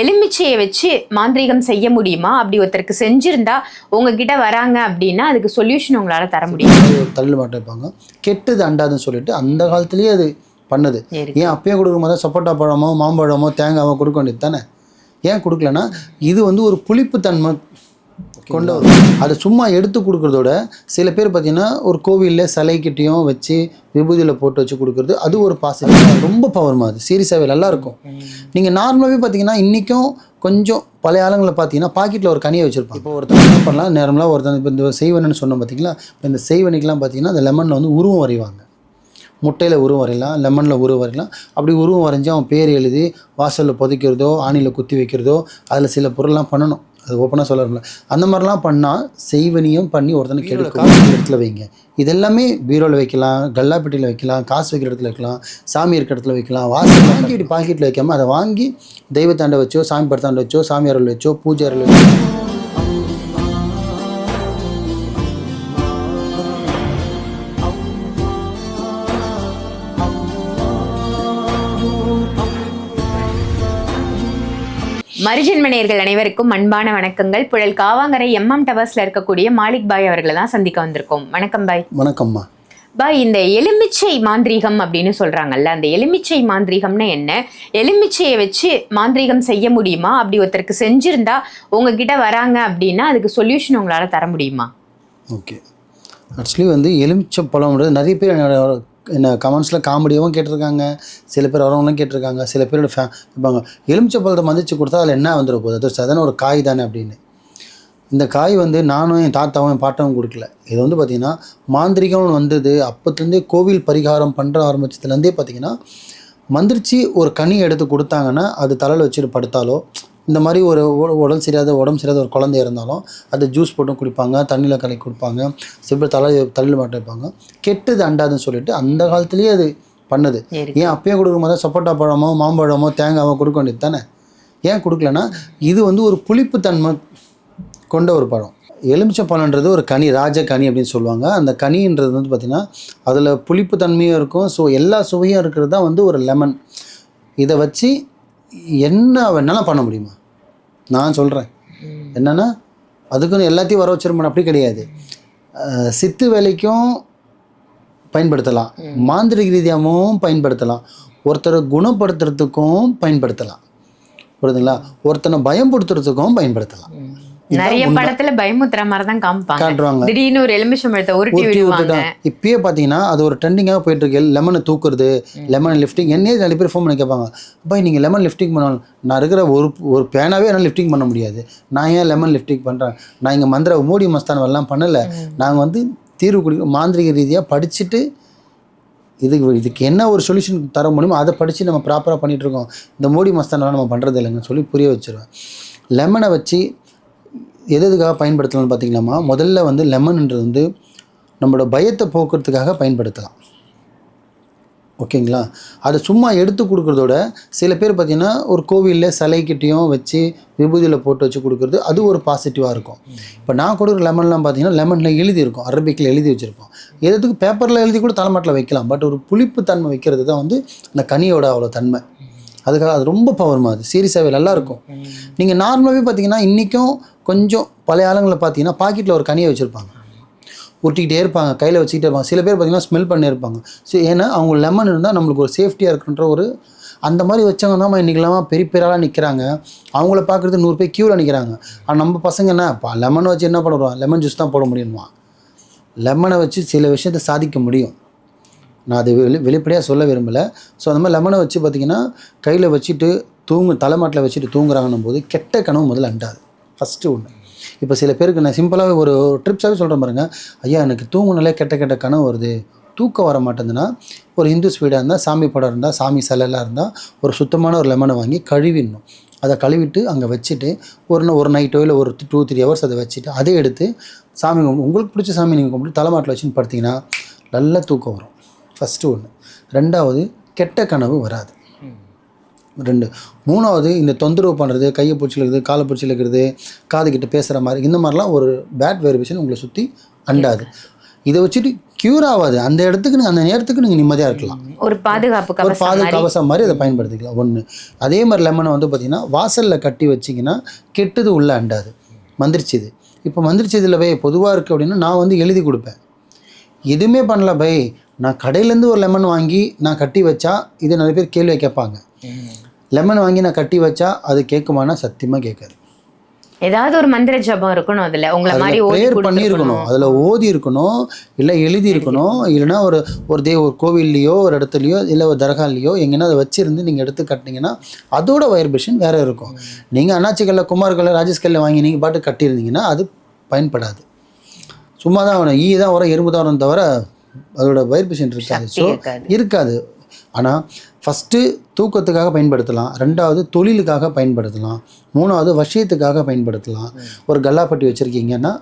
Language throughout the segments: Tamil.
எலுமிச்சையை வச்சு மாந்திரீகம் செய்ய முடியுமா? அப்படி ஒருத்தருக்கு செஞ்சிருந்தா உங்ககிட்ட வராங்க அப்படின்னா அதுக்கு சொல்யூஷன் உங்களால தர முடியும். தள்ளு மாட்டை வைப்பாங்க. கெட்டது அண்டாதுன்னு சொல்லிட்டு அந்த காலத்துலேயே அது பண்ணுது. ஏன் அப்பயே கொடுக்கும் போது சப்போட்டா பழமோ மாம்பழமோ தேங்காவோ கொடுக்க வேண்டியது தானே? ஏன் கொடுக்கலன்னா இது வந்து ஒரு புளிப்புத்தன்மை கொண்டு வரும் அதை சும்மா எடுத்து கொடுக்குறதோட சில பேர் பார்த்தீங்கன்னா ஒரு கோவிலில் சிலைக்கிட்டையும் வச்சு விபூதியில் போட்டு வச்சு கொடுக்குறது அது ஒரு பாசிட்டிவ் ரொம்ப பவர்மா அது. சீரியஸாகவே நல்லா இருக்கும். நீங்கள் நார்மலாகவே பார்த்தீங்கன்னா இன்றைக்கும் கொஞ்சம் பழைய ஆளுங்களை பார்த்தீங்கன்னா பாக்கெட்டில் ஒரு கனியை வச்சுருப்பாங்க. இப்போ ஒருத்தர் என்ன பண்ணலாம்? நேரம்லாம் ஒருத்தர் இப்போ இந்த செய்வனன்னு சொன்னோம் பார்த்தீங்களா இப்போ இந்த செய்வனிக்கெலாம் பார்த்தீங்கன்னா அந்த லெமனில் வந்து உருவம் வரைவாங்க. முட்டையில் உருவம் வரையலாம் லெமனில் உருவம் வரையலாம். அப்படி உருவம் வரைஞ்சி அவன் பேர் எழுதி வாசலில் புதைக்கிறதோ ஆணியில் குத்தி வைக்கிறதோ அதில் சில பொருள்லாம் பண்ணணும். அது ஓப்பனாக சொல்லணும்ல அந்த மாதிரிலாம் பண்ணால் செய்வனியும் பண்ணி ஒருத்தனுக்கு எடுக்க காசு இடத்துல வைங்க. இதெல்லாமே பீரோவில் வைக்கலாம் கல்லாப்பெட்டியில் வைக்கலாம் காசு வைக்கிற இடத்துல வைக்கலாம் சாமி இருக்கிற இடத்துல வைக்கலாம் வாசல் வாங்கி இப்படி பாக்கெட்டில் வைக்காமல் அதை வாங்கி தெய்வத்தாண்டை வச்சோ சாமி படத்தாண்டை வச்சோ சாமி அறையில் வச்சோ பூஜை அறையில் வச்சோ மரிஜன்மனையர்கள் அனைவருக்கும் அன்பான வணக்கங்கள். புழல் காவாங்கரை எம்எம் டவர்ஸ்ல இருக்கக்கூடிய மாலிக் பாய் அவர்களை தான் சந்திக்க வந்திருக்கோம். வணக்கம் பாய். வணக்கம்மா. பாய் இந்த எலுமிச்சை மாந்திரீகம் அப்படின்னு சொல்றாங்கல்ல அந்த எலுமிச்சை மாந்திரீகம்னா என்ன? எலுமிச்சையை வச்சு மாந்திரீகம் செய்ய முடியுமா? அப்படி ஒருத்தருக்கு செஞ்சிருந்தா உங்ககிட்ட வராங்க அப்படின்னா அதுக்கு சொல்யூஷன் உங்களால தர முடியுமா? ஓகே ஆக்சுவலி வந்து எலுமிச்சை பழம்ன்றது நிறைய பேர் என்ன கமெண்ட்ஸில் காமெடியாகவும் கேட்டிருக்காங்க. சில பேர் வரவங்களும் கேட்டிருக்காங்க. சில பேரோட ஃபே இருப்பாங்க. எலுமிச்சை பழத்தை மதிச்சு கொடுத்தா அதில் என்ன வந்துட போகுது? அது சாதாரண ஒரு காய் தானே அப்படின்னு. இந்த காய் வந்து நானும் என் தாத்தாவும் என் பாட்டாவும் கொடுக்கல. இது வந்து பார்த்திங்கன்னா மாந்திரிகம் வந்தது. அப்போத்துலேருந்தே கோவில் பரிகாரம் பண்ணுற ஆரம்பிச்சதுலேருந்தே பார்த்திங்கன்னா மந்திரிச்சு ஒரு கனி எடுத்து கொடுத்தாங்கன்னா அது தலையில் வச்சுட்டு படுத்தாலோ இந்த மாதிரி ஒரு உ- உடல் சரியாத உடம்பு சரியாத ஒரு குழந்தை இருந்தாலும் அதை ஜூஸ் போட்டும் குடிப்பாங்க தண்ணியில் கலக்கி கொடுப்பாங்க சில பேர் தலை தலையில் மாட்ட வைப்பாங்க கெட்டது அண்டாதுன்னு சொல்லிட்டு அந்த காலத்துலேயே அது பண்ணுது. ஏன் அப்பயே கொடுக்கும் போது சப்போட்டா பழமோ மாம்பழமோ தேங்காவோ கொடுக்க வேண்டியது தானே? ஏன் கொடுக்கலன்னா இது வந்து ஒரு புளிப்புத்தன்மை கொண்ட ஒரு பழம். எலுமிச்சை பழன்றது ஒரு கனி ராஜ கனி அப்படின்னு சொல்லுவாங்க. அந்த கனின்றது வந்து பார்த்திங்கன்னா அதில் புளிப்பு தன்மையும் இருக்கும். ஸோ எல்லா சுவையும் இருக்கிறது தான் வந்து ஒரு லெமன் இதை வச்சு என்ன வேணாலும் பண்ண முடியுமா? நான் சொல்கிறேன் என்னென்னா அதுக்குன்னு எல்லாத்தையும் வர வச்சிருப்பேன் அப்படி கிடையாது. சித்து வேலைக்கும் பயன்படுத்தலாம். மாந்திரிக ரீதியாகவும் பயன்படுத்தலாம். ஒருத்தரை குணப்படுத்துறதுக்கும் பயன்படுத்தலாம். புரியுதுங்களா? ஒருத்தனை பயன்படுத்துறதுக்கும் பயன்படுத்தலாம். நிறைய படத்துல பயமுத்துற மாதிரி தான் காமிப்பாங்க. காட்டுவாங்க. திடீர்னு ஒரு எலுமிச்சம்பழத்தை உருட்டி ஊற்றி விடுவாங்க. விட்டுட்டான் இப்பயே பார்த்தீங்கன்னா அது ஒரு ட்ரெண்டிங்காக போயிட்டு இருக்கு லெமனை தூக்குறது லெமன் லிஃப்டிங் என்னையே நிறைய பேர் ஃபோன் பண்ணி கேட்பாங்க. பாய் நீங்கள் லெமன் லிஃப்டிங் பண்ணணும். நான் இருக்கிற ஒரு ஒரு பேனாவே என்னால் லிஃப்டிங் பண்ண முடியாது. நான் ஏன் லெமன் லிஃப்டிங் பண்ணுறேன் நான் இங்கே மந்திர மூடி மஸ்தான் எல்லாம் பண்ணலை. நாங்கள் வந்து தீர்வு குடி மாந்திரிக ரீதியாக படிச்சுட்டு இதுக்கு இதுக்கு என்ன ஒரு சொல்யூஷன் தர முடியுமோ அதை படித்து நம்ம ப்ராப்பராக பண்ணிட்டு இருக்கோம். இந்த மூடி மஸ்தானெல்லாம் நம்ம பண்ணுறது இல்லைங்கன்னு சொல்லி புரிய வச்சிருவேன். லெமனை வச்சு எது எதுக்காக பயன்படுத்தலாம்னு பார்த்தீங்களாம்மா முதல்ல வந்து லெமன்ன்றது வந்து நம்மளோட பயத்தை போக்குறதுக்காக பயன்படுத்தலாம். ஓகேங்களா? அதை சும்மா எடுத்து கொடுக்குறதோட சில பேர் பார்த்திங்கன்னா ஒரு கோவிலில் சிலைக்கிட்டையும் வச்சு விபூதியில் போட்டு வச்சு கொடுக்குறது அது ஒரு பாசிட்டிவாக இருக்கும். இப்போ நான் கொடுக்குற லெமன்லாம் பார்த்தீங்கன்னா லெமனில் எழுதி இருக்கும். அரபிக்கில் எழுதி வச்சுருப்போம். எதுக்கு பேப்பரில் எழுதி கூட தலைமாட்டில் வைக்கலாம். பட் ஒரு புளிப்பு தன்மை வைக்கிறது தான் வந்து அந்த கனியோட அவ்வளோ தன்மை. அதுக்காக அது ரொம்ப பவர்மா அது. சீரியஸாகவே நல்லாயிருக்கும் நீங்கள் நார்மலாகவே பார்த்தீங்கன்னா இன்றைக்கும் கொஞ்சம் பழைய ஆளுங்களை பார்த்தீங்கன்னா பாக்கெட்டில் ஒரு கனியை வச்சுருப்பாங்க. உருட்டிக்கிட்டே இருப்பாங்க கையில் வச்சுக்கிட்டே இருப்பாங்க. சில பேர் பார்த்தீங்கன்னா ஸ்மெல் பண்ணியிருப்பாங்க ஸோ ஏன்னா அவங்க லெமன் இருந்தால் நம்மளுக்கு ஒரு சேஃப்டியாக இருக்குன்ற ஒரு அந்த மாதிரி வச்சவங்க தான் இன்றைக்கெல்லாம் பெரிய பெரிய ஆளாக நிற்கிறாங்க அவங்கள பார்க்குறது நூறு பேர் க்யூவில் நிற்கிறாங்க ஆனால் நம்ம பசங்க என்ன லெமன் வச்சு என்ன பண்ணுறோம் லெமன் ஜூஸ் தான் போட முடியுமா? லெமனை வச்சு சில விஷயத்தை சாதிக்க முடியும். நான் அதை வெளி வெளிப்படையாக சொல்ல விரும்பலை. ஸோ அந்த மாதிரி லெமனை வச்சு பார்த்தீங்கன்னா கையில் வச்சுட்டு தூங்கு தலைமாட்டில் வச்சுட்டு தூங்குறாங்கன்னும் போது கெட்ட கனவு முதல்ல அண்டாது. ஃபஸ்ட்டு ஒன்று இப்போ சில பேருக்கு நான் சிம்பிளாகவே ஒரு ட்ரிப்ஸாகவே சொல்கிறேன் பாருங்க. ஐயா எனக்கு தூங்குனாலே கெட்ட கெட்ட கனவு வருது. தூக்கம் வர மாட்டேங்குதுன்னா ஒரு இந்து ஸ்வீடாக இருந்தால் சாமி படம் இருந்தால் சாமி சிலைலாம் இருந்தால் ஒரு சுத்தமான ஒரு லெமனை வாங்கி கழுவிடணும். அதை கழுவிட்டு அங்கே வச்சுட்டு ஒரு ஒரு நைட்டோ இல்லை ஒரு டூ த்ரீ ஹவர்ஸ் அதை வச்சுட்டு அதை எடுத்து சாமி உங்களுக்கு பிடிச்ச சாமி நீங்கள் கும்பிட்டு தலைமாட்டில் வச்சுன்னு படுத்திங்கன்னா நல்ல தூக்கம் வரும். ஃபஸ்ட்டு ஒன்று ரெண்டாவது கெட்ட கனவு வராது. ரெண்டு. மூணாவது இந்த தொந்தரவு பண்ணுறது கையை பிடிச்சி இழுக்கிறது காலை பிடிச்சி இழுக்கிறது காது கிட்ட பேசுகிற மாதிரி இந்த மாதிரிலாம் ஒரு பேட் வைப்ரேஷன் உங்களை சுற்றி அண்டாது. இதை வச்சுட்டு க்யூர் ஆகாது. அந்த இடத்துக்கு நீங்கள் அந்த நேரத்துக்கு நீங்கள் நிம்மதியாக இருக்கலாம். ஒரு பாதுகாப்பு ஒரு கவசம் பாது மாதிரி. கவசம் மாதிரி அதை பயன்படுத்திக்கலாம். ஒன்று அதே மாதிரி லெமனை வந்து பார்த்தீங்கன்னா வாசலில் கட்டி வச்சிங்கன்னா கெட்டது உள்ள அண்டாது. மந்திரிச்சது. இப்போ மந்திரிச்சதில் பை பொதுவாக இருக்குது அப்படின்னா நான் வந்து எழுதி கொடுப்பேன். எதுவுமே பண்ணல பை நான் கடையிலேருந்து ஒரு லெமன் வாங்கி நான் கட்டி வச்சா இது நிறைய பேர் கேள்வி கேட்பாங்க. லெமன் வாங்கி நான் கட்டி வச்சா அது கேட்குமானா சத்தியமாக கேட்காது. ஏதாவது ஒரு மந்திர ஜபம் இருக்கணும் அதுல. உங்களை மாதிரி ப்ரேயர். பண்ணியிருக்கணும். அதில் ஓதி இருக்கணும் இல்லை எழுதி இருக்கணும் இல்லைன்னா ஒரு ஒரு தே ஒரு கோவில்லையோ ஒரு இடத்துலையோ இல்லை ஒரு தர்காலையோ எங்கன்னா அதை வச்சிருந்து நீங்கள் எடுத்து கட்டினீங்கன்னா அதோட வைப்ரேஷன் வேற இருக்கும். நீங்கள் அண்ணாச்சிக்கல்ல குமார்கல்ல ராஜஸ்கல்ல வாங்கி நீங்கள் பாட்டு கட்டியிருந்தீங்கன்னா அது பயன்படாது. சும்மா தான் வரும் ஈ தான் வரும் எறும்பு தான் வரும் தவிர அதோட வைப்ரேஷன் இருக்காது. சக்தி ஸோ இருக்காது. இருக்காது. ஆனால் ஃபஸ்ட்டு தூக்கத்துக்காக பயன்படுத்தலாம். ரெண்டாவது தொழிலுக்காக பயன்படுத்தலாம். மூணாவது வசியத்துக்காக பயன்படுத்தலாம். ஒரு கல்லாப்பட்டி வச்சுருக்கீங்கன்னா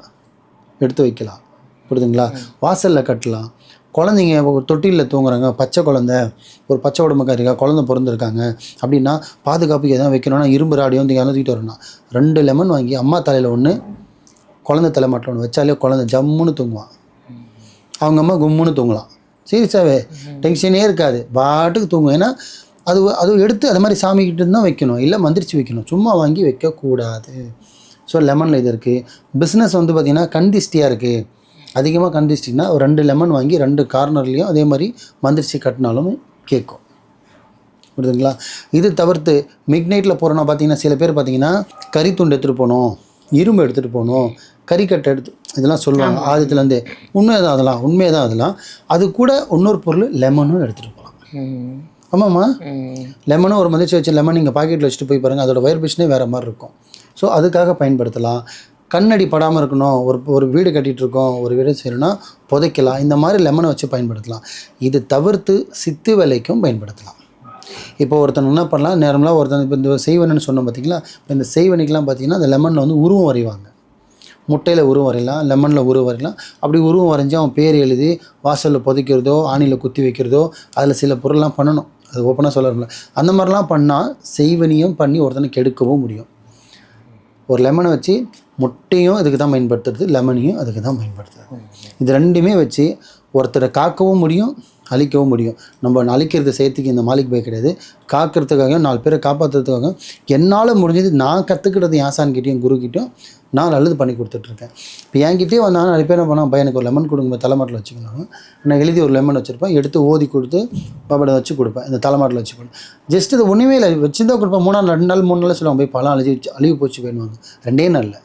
எடுத்து வைக்கலாம். புரியுதுங்களா வாசலில் கட்டலாம். குழந்தைங்க ஒரு தொட்டிலில் தூங்குறாங்க. பச்சை குழந்தை ஒரு பச்சை உடம்புக்காரி இருக்கா குழந்தை பிறந்திருக்காங்க அப்படின்னா பாதுகாப்புக்கு எதாவது வைக்கணும்னா இரும்பு ராடியோ வந்து தூக்கிட்டு வரணும். ரெண்டு லெமன் வாங்கி அம்மா தலையில் ஒன்று குழந்தை தலை மாட்டில் ஒன்று வச்சாலே குழந்தை ஜம்முன்னு தூங்குவான். அவங்க அம்மா கும்முன்னு தூங்கலாம். சீரியஸாகவே டென்ஷனே இருக்காது. பாட்டுக்கு தூங்கும். ஏன்னா அது அது எடுத்து அது மாதிரி சாமிக்கிட்ட தான் வைக்கணும். இல்லை மந்திரிச்சு வைக்கணும். சும்மா வாங்கி வைக்கக்கூடாது. ஸோ லெமனில் இது இருக்குது பிஸ்னஸ் வந்து பார்த்திங்கன்னா கண்டிஸ்டியாக இருக்குது அதிகமாக கண்டிஸ்டினா ஒரு ரெண்டு லெமன் வாங்கி ரெண்டு கார்னர்லேயும் அதே மாதிரி மந்திரிச்சு கட்டினாலும் கேட்கும். புரியுதுங்களா? இது தவிர்த்து மிட் நைட்டில் போகிறோன்னா பார்த்தீங்கன்னா சில பேர் பார்த்தீங்கன்னா கறி துண்டு எடுத்துகிட்டு போகணும். இரும்பு எடுத்துகிட்டு போகணும். கறிக்கட்டை எடுத்து இதெல்லாம் சொல்லுவாங்க. ஆதித்துலேருந்தே உண்மை தான் அதெல்லாம் உண்மை தான் அதெல்லாம் அது கூட இன்னொரு பொருள் லெமனும் எடுத்துகிட்டு போகலாம். ஆமாம்மா. லெமனும் ஒரு மதிச்சு வச்ச லெமன் நீங்கள் பாக்கெட்டில் வச்சுட்டு போய் பாருங்கள் அதோட வைப்ரேஷனே வேறு மாதிரி இருக்கும். ஸோ அதுக்காக பயன்படுத்தலாம். கண்ணடி படாமல் இருக்கணும். ஒரு ஒரு வீடு கட்டிகிட்டு இருக்கோம். ஒரு வீடு செய்யணும்னா புதைக்கலாம். இந்த மாதிரி லெமனை வச்சு பயன்படுத்தலாம். இது தவிர்த்து சித்து வேலைக்கும் பயன்படுத்தலாம். இப்போ ஒருத்தன் என்ன பண்ணலாம்? நேரம்லாம் ஒருத்தன் இப்போ இந்த செய்வனன்னு சொன்னோம் பார்த்தீங்களா இப்போ இந்த செய்வனைக்கெலாம் பார்த்தீங்கன்னா அந்த லெமனில் வந்து உருவம் வரைவாங்க. முட்டையில் உருவம் வரையலாம் லெமனில் உருவம் வரையலாம். அப்படி உருவம் வரைஞ்சி அவன் பேர் எழுதி வாசலில் புதைக்கிறதோ ஆணியில் குத்தி வைக்கிறதோ அதில் சில பொருள்லாம் பண்ணணும். அது ஓப்பனாக சொல்லல அந்த மாதிரிலாம் பண்ணால் செய்வனியும் பண்ணி ஒருத்தனை கெடுக்கவும் முடியும். ஒரு லெமனை வச்சு முட்டையும் அதுக்கு தான் பயன்படுத்துறது லெமனையும் அதுக்கு தான் பயன்படுத்துறது. இது ரெண்டுமே வச்சு ஒருத்தரை காக்கவும் முடியும் அழிக்கவும் முடியும். நம்ம அழிக்கிறது செய்யறதுக்கு இந்த மாலிக் பை கிடையாது. காக்கிறதுக்காகவும் நாலு பேரை காப்பாற்றுறதுக்காகவும் என்னால் முடிஞ்சது நான் கற்றுக்கிட்டது யாசான்கிட்டையும் குருக்கிட்டையும் நான் நல்லது பண்ணி கொடுத்துட்ருக்கேன். இப்போ என்கிட்டயே வந்தாலும் நிறைய பேர் என்ன பண்ணால் பையன் எனக்கு ஒரு லெமன் கொடுங்க தலைமாட்டில் வச்சுக்கணும் நான் எழுதி ஒரு லெமன் வச்சுருப்பேன் எடுத்து ஓதி கொடுத்து பப்படை வச்சு கொடுப்பேன் இந்த தலைமாட்டில் வச்சு கொடுப்பேன் ஜஸ்ட் இது ஒன்றுமே இல்லை வச்சுருந்தா கொடுப்பேன் மூணு நாள் ரெண்டு நாள் மூணு நாள் சொல்லுவாங்க போய் பழம் அழிஞ்சு அழிவு போச்சு வேணுவாங்க ரெண்டே நாளில்.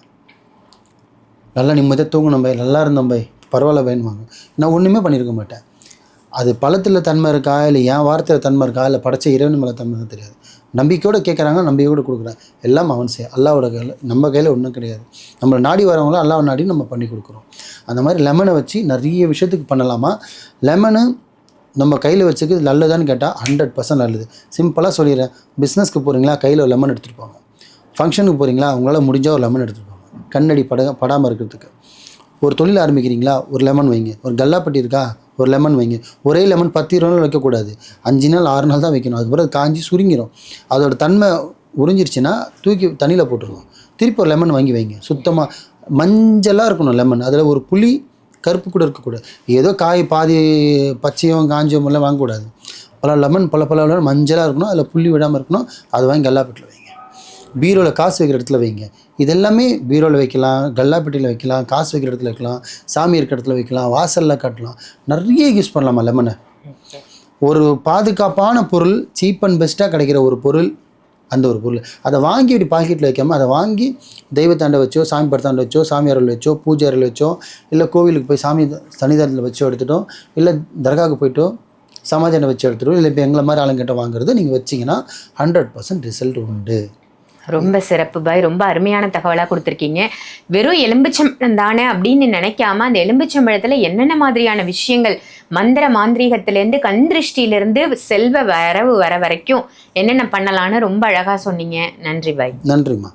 நல்லா நிம்மதியாக தூங்கணும் பை நல்லா இருந்தோம் பை பரவாயில்ல வேணுவாங்க நான் ஒன்றுமே பண்ணியிருக்க மாட்டேன். அது பழத்தில் தன்மை இருக்கா இல்லை என் வார்த்தையில் தன்மை இருக்கா இல்லை படைச்ச இறைவன் மேலே தன்மை தெரியாது. நம்பிக்கையோடு கேட்குறாங்க நம்பிக்கையோடு கொடுக்குறேன் எல்லாம் அவன் செய்ய அல்லாவோட கையில் நம்ம கையில் ஒன்றும் கிடையாது. நம்மளை நாடி வரவங்களும் அல்லாவை நாடி நம்ம பண்ணி கொடுக்குறோம். அந்த மாதிரி லெமனை வச்சு நிறைய விஷயத்துக்கு பண்ணலாமா? லெமனு நம்ம கையில் வச்சுக்கு நல்லதான்னு கேட்டால் ஹண்ட்ரட் பர்சன்ட் நல்லது. சிம்பிளாக சொல்லிடுறேன். பிஸ்னஸ்க்கு போகிறீங்களா கையில் ஒரு லெமன் எடுத்துகிட்டு போங்க. ஃபங்க்ஷனுக்கு போகிறீங்களா அவங்களால முடிஞ்சால் ஒரு லெமன் எடுத்துகிட்டு போங்க. கண்ணடி பட படாமல் இருக்கிறதுக்கு. ஒரு தொழில் ஆரம்பிக்கிறீங்களா? ஒரு லெமன் வைங்க. ஒரு கல்லாப்பட்டி இருக்கா? ஒரு லெமன் வைங்க. ஒரே லெமன் பத்து இருபது நாள் வைக்கக்கூடாது. அஞ்சு நாள் ஆறு நாள் தான் வைக்கணும். அதுக்கப்புறம் அது காஞ்சி சுருங்கிடும் அதோட தன்மை உறிஞ்சிருச்சுன்னா தூக்கி தண்ணியில் போட்டுருவோம். திருப்பி ஒரு லெமன் வாங்கி வைங்க. சுத்தமாக மஞ்சளாக இருக்கணும் லெமன் அதில் ஒரு புளி கருப்பு கூட இருக்கக்கூடாது. ஏதோ காய் பாதி பச்சையும் காஞ்சியும் எல்லாம் வாங்கக்கூடாது. பல லெமன் பல பல மஞ்சளாக இருக்கணும். அதில் புள்ளி விடாமல் இருக்கணும். அது வாங்கி கல்லாப்பட்டில் வைங்க. பீரோவில் காசு வைக்கிற இடத்துல வைங்க. இதெல்லாமே பீரோவில் வைக்கலாம் கல்லாப்பட்டியில் வைக்கலாம் காசு வைக்கிற இடத்துல வைக்கலாம் சாமி இருக்கிற இடத்துல வைக்கலாம் வாசலில் கட்டலாம். நிறைய யூஸ் பண்ணலாமா லெமனை ஒரு பாதுகாப்பான பொருள் சீப் அண்ட் பெஸ்ட்டாக கிடைக்கிற ஒரு பொருள் அந்த ஒரு பொருள். அதை வாங்கி இப்படி பாக்கெட்டில் வைக்காமல் அதை வாங்கி தெய்வத்தாண்டை வச்சோ சாமி படத்தாண்டை வச்சோ சாமி அறையில் வச்சோ பூஜை அறையில் வச்சோ இல்லை கோவிலுக்கு போய் சாமி சன்னிதானத்தில் வச்சோ எடுத்துட்டோம் இல்லை தர்காவுக்கு போய்ட்டோ சமாஜனை வச்சு எடுத்துட்டோம் இல்லை இப்போ எங்களை மாதிரி ஆளுங்கிட்ட வாங்குறது நீங்கள் வச்சிங்கன்னா ஹண்ட்ரட் பர்சன்ட் ரிசல்ட் உண்டு. ரொம்ப சிறப்பு. பாய் ரொம்ப அருமையான தகவலாக கொடுத்துருக்கீங்க. வெறும் எலும்புச்சம்பழம் தானே அப்படின்னு நினைக்காம அந்த எலும்புச்சம்பழத்தில் என்னென்ன மாதிரியான விஷயங்கள் மந்திர மாந்திரீகத்திலேருந்து கண் திருஷ்டியிலேருந்து செல்வ வரவு வர வரைக்கும் என்னென்ன பண்ணலான்னு ரொம்ப அழகாக சொன்னீங்க. நன்றி பாய். நன்றிம்மா.